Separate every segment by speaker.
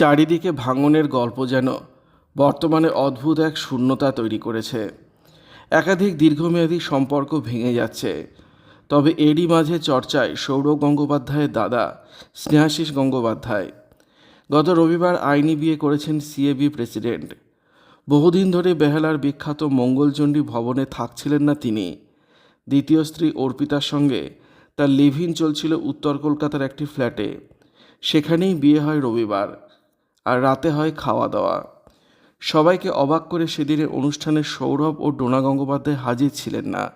Speaker 1: চারিদিকে ভাঙনের গল্প যেন বর্তমানে অদ্ভুত এক শূন্যতা তৈরি করেছে। একাধিক দীর্ঘমেয়াদী সম্পর্ক ভেঙে যাচ্ছে। তবে এরই মাঝে চর্চায় সৌরভ গঙ্গোপাধ্যায়ের দাদা স্নেহাশিস গঙ্গোপাধ্যায়। গত রবিবার আইনি বিয়ে করেছেন সিএবি প্রেসিডেন্ট। বহুদিন ধরে বেহালার বিখ্যাত মঙ্গলচণ্ডী ভবনে থাকছিলেন না তিনি। দ্বিতীয় স্ত্রী অর্পিতার সঙ্গে তার লিভিন চলছিল উত্তর কলকাতার একটি ফ্ল্যাটে। সেখানেই বিয়ে হয় রবিবার। আর রাতে হয় খাওয়া দাওয়া সবাইকে অবাক করে সেদিনের অনুষ্ঠানে সৌরভ ও ডোনা গঙ্গোপাধ্যায় হাজির ছিলেন না।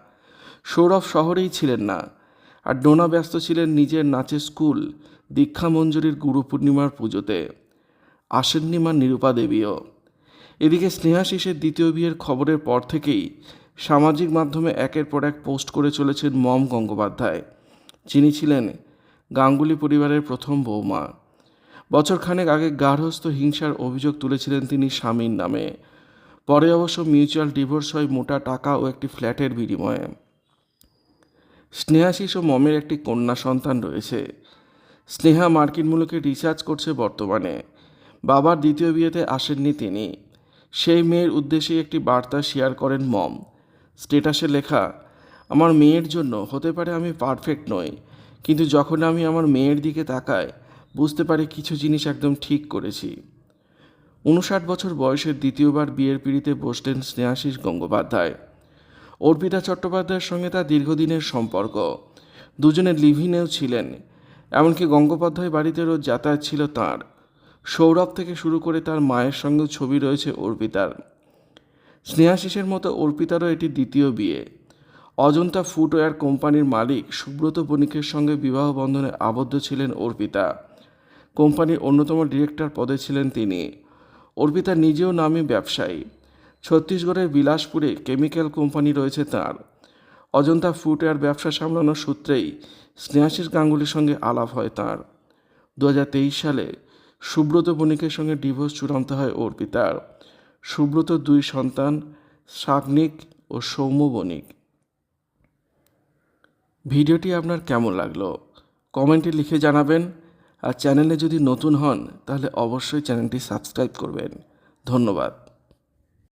Speaker 1: সৌরভ শহরেই ছিলেন না। আর ডোনা ব্যস্ত ছিলেন নিজের নাচের স্কুল, দীক্ষা মঞ্জুরির গুরু পূর্ণিমার পুজোতে। আসেননি মা নিরূপা দেবীও। এদিকে স্নেহাশিসের দ্বিতীয় বিয়ের খবরের পর থেকেই সামাজিক মাধ্যমে একের পর এক পোস্ট করে চলেছেন মম গঙ্গোপাধ্যায়। যিনি ছিলেন গাঙ্গুলি পরিবারের প্রথম বৌমা। বছরখানেক আগে গার্হস্থ হিংসার অভিযোগ তুলেছিলেন তিনি স্বামীর নামে। পরে অবশ্য মিউচুয়াল ডিভোর্স হয় মোটা টাকা ও একটি ফ্ল্যাটের বিনিময়ে। স্নেহাশিস ও মমের একটি কন্যা সন্তান রয়েছে। স্নেহা মার্কিন মুলুকে রিসার্চ করছে বর্তমানে। বাবার দ্বিতীয় বিয়েতে আসেননি তিনি। সেই মেয়ের উদ্দেশ্যে একটি বার্তা শেয়ার করেন মম। স্টেটাসে লেখা, আমার মেয়ের জন্য হতে পারে আমি পারফেক্ট নই, কিন্তু যখন আমি আমার মেয়ের দিকে তাকাই বুঝতে পারে কিছু জিনিস একদম ঠিক করেছি। উনষাট বছর বয়সের দ্বিতীয়বার বিয়ের পিড়িতে বসলেন স্নেহাশিস গঙ্গোপাধ্যায়। অর্পিতা চট্টোপাধ্যায়ের সঙ্গে তার দীর্ঘদিনের সম্পর্ক। দুজনে লিভিনেও ছিলেন, এমনকি গঙ্গোপাধ্যায় বাড়িতে রোজ যাতায়াত ছিল তাঁর। সৌরভ থেকে শুরু করে তার মায়ের সঙ্গেও ছবি রয়েছে অর্পিতার। স্নেহাশিসের মতো অর্পিতারও এটি দ্বিতীয় বিয়ে। অজন্তা ফুটওয়্যার কোম্পানির মালিক সুব্রত বণিকের সঙ্গে বিবাহ বন্ধনে আবদ্ধ ছিলেন অর্পিতা। কোম্পানির অন্যতম ডিরেক্টর পদে ছিলেন তিনি। অর্পিতা নিজেও নামে ব্যবসায়ী। ছত্তিশগড়ের বিলাসপুরে কেমিক্যাল কোম্পানি রয়েছে তার। অজন্তা ফুটওয়্যার ব্যবসা সামলানোর সূত্রেই স্নেহাশিস গাঙ্গুলির সঙ্গে আলাপ হয় তার। দু হাজার তেইশ সালে সুব্রত বণিকের সঙ্গে ডিভোর্স চূড়ান্ত হয় অর্পিতার। সুব্রত দুই সন্তান সাগ্নিক ও সৌম্য বণিক। ভিডিওটি আপনার কেমন লাগল? কমেন্টে লিখে জানাবেন। আর চ্যানেলে যদি নতুন হন তাহলে অবশ্যই চ্যানেলটি সাবস্ক্রাইব করবেন। ধন্যবাদ।